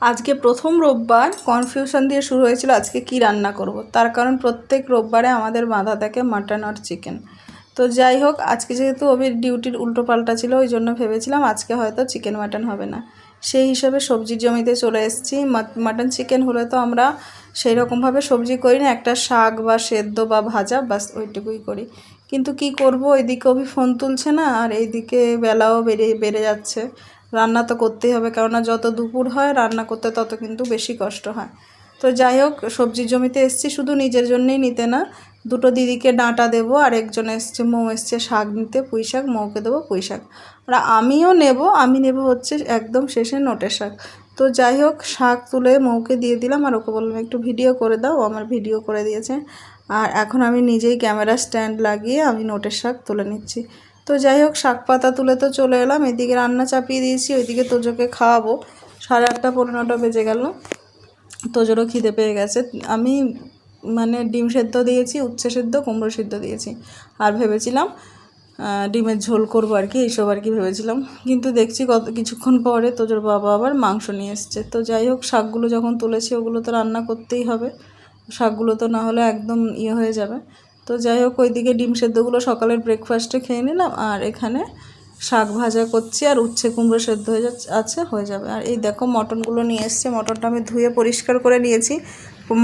আজকে প্রথম রোববার কনফিউশন দিয়ে শুরু হয়েছিল আজকে কি রান্না করব। তার কারণ প্রত্যেক রোববারে আমাদের বাঁধা থাকে মাটন আর চিকেন তো যাই হোক, আজকে যেহেতু ওবির ডিউটির উল্টো পাল্টা ছিল, ওই জন্য ভেবেছিলাম আজকে হয়তো চিকেন মাটন হবে না। সেই হিসাবে সবজির জমিতে চলে এসেছি। মাটন চিকেন হলে তো আমরা সেই রকমভাবে সবজি করি না, একটা শাক বা সেদ্ধ বা ভাজা বাস ওইটুকুই করি। কিন্তু কি করব? এদিকে অভি ফোন তুলছে না, আর এইদিকে বেলাও বেড়ে বেড়ে যাচ্ছে। রান্না তো করতেই হবে, কেননা যত দুপুর হয়, রান্না করতে তত কিন্তু বেশি কষ্ট হয়। তো যাই হোক, সবজির জমিতে এসছি, শুধু নিজের জন্যেই নিতে না, দুটো দিদিকে ডাঁটা দেবো, আর একজন এসছে, মৌ এসছে, শাক নিতে, পুঁই শাক, মৌকে দেবো পুঁই শাক। আর আমিও নেব, আমি নেব হচ্ছে একদম শেষে নোটের শাক। তো যাই হোক, শাক তুলে মৌকে দিয়ে দিলাম, আর ওকে বললাম, একটু ভিডিও করে দাও আমার ভিডিও করে দিয়েছে। আর এখন আমি নিজেই ক্যামেরা স্ট্যান্ড লাগিয়ে আমি নোটের শাক তুলে নিচ্ছি। তো যাই হোক, শাক পাতা তুলে তো চলে এলাম। এদিকে রান্না চাপিয়ে দিয়েছি, ওইদিকে তোজোকে খাওয়াবো। সাড়ে আটটা পনেরোটা বেজে গেল। তোজোরও খিদে পেয়ে গেছে। আমি মানে ডিম সেদ্ধ দিয়েছি, উচ্ছে সেদ্ধ, কুমড়ো সেদ্ধ দিয়েছি। আর ভেবেছিলাম ডিমের ঝোল করব আর কি, এইসব আর কি ভেবেছিলাম। কিন্তু দেখছি কত কিছুক্ষণ পরে তোজোর বাবা আবার মাংস নিয়ে এসছে। তো যাই হোক, শাকগুলো যখন তুলেছি, ওগুলো তো রান্না করতেই হবে। শাকগুলো তো না হলে একদম ইয়ে হয়ে যাবে। তো যাই হোক, ওইদিকে ডিম সেদ্ধগুলো সকালের ব্রেকফাস্টে খেয়ে নিলাম আর এখানে শাক ভাজা করছি আর উচ্ছে কুমড়ো সেদ্ধ হয়ে যাচ্ছে, আছে, হয়ে যাবে। আর এই দেখো মটনগুলো নিয়ে এসছে, মটনটা আমি ধুয়ে পরিষ্কার করে নিয়েছি।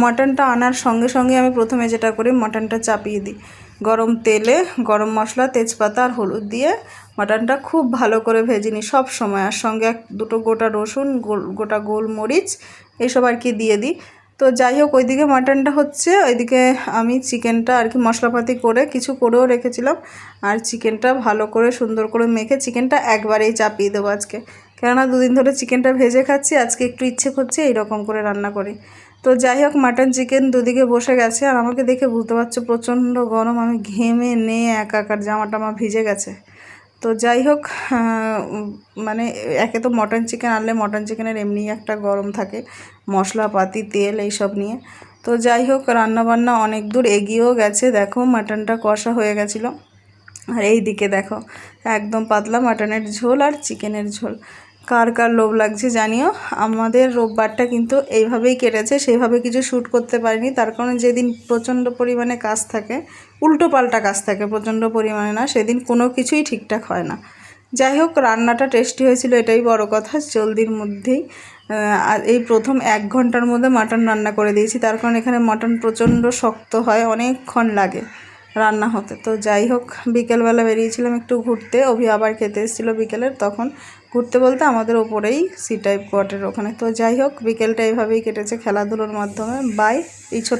মটনটা আনার সঙ্গে সঙ্গে আমি প্রথমে যেটা করি, মটনটা চাপিয়ে দিই। গরম তেলে গরম মশলা, তেজপাতা আর হলুদ দিয়ে মাটনটা খুব ভালো করে ভেজে নিই সব সময়। আর সঙ্গে এক, দুটো গোটা রসুন, গোল, গোটা গোলমরিচ এইসব আর কি দিয়ে দিই। তো যাই হোক, ওইদিকে মাটনটা হচ্ছে, ওইদিকে আমি চিকেনটা আর কি মশলাপাতি করে কিছু করেও রেখেছিলাম। আর চিকেনটা ভালো করে সুন্দর করে মেখে চিকেনটা একবারেই চাপিয়ে দেবো আজকে। কেননা দুদিন ধরে চিকেনটা ভেজে খাচ্ছি, আজকে একটু ইচ্ছে করছে এইরকম করে রান্না করি। তো যাই হোক, মাটন চিকেন দুদিকে বসে গেছে, আর আমাকে দেখে বুঝতে পারছ প্রচণ্ড গরম, আমি ঘেমে নিয়ে একাকার জামাটা আমার ভিজে গেছে। তো যাই হোক মানে একে তো মটন চিকেন আনলে মটন চিকেনের এমনি একটা গরম থাকে, মশলাপাতি, তেল এইসব নিয়ে। তো যাই হোক, রান্নাবান্না অনেক দূর এগিয়েও গেছে। দেখো মাটনটা কষা হয়ে গেছিল। আর এই দিকে দেখো, একদম পাতলা মাটনের ঝোল আর চিকেনের ঝোল। কার কার লোভ লাগছে জানিও। আমাদের রোববারটা কিন্তু এইভাবেই কেটেছে সেইভাবে কিছু শ্যুট করতে পারিনি। তার কারণে যেদিন প্রচণ্ড পরিমাণে কাজ থাকে, উল্টো পাল্টা কাজ থাকে, প্রচণ্ড পরিমাণে না, সেদিন কোনো কিছুই ঠিকঠাক হয় না। যাই হোক, রান্নাটা টেস্টি হয়েছিল, এটাই বড় কথা, জলদির মধ্যেই। আর এই প্রথম এক ঘণ্টার মধ্যে মাটন রান্না করে দিয়েছি। তার কারণ এখানে মাটন প্রচণ্ড শক্ত হয়, অনেকক্ষণ লাগে। রান্না হতে। তো যাই হোক, বিকেলবেলা বেরিয়েছিলাম একটু ঘুরতে। অভি আবার খেতে এসেছিল বিকেলের, তখন ঘুরতে বলতে আমাদের ওপরেই সি টাইপ কোয়ার্টের ওখানে। তো যাই হোক, বিকেলটা এইভাবেই কেটেছে খেলাধুলোর মাধ্যমে। বাই এই ছোট্ট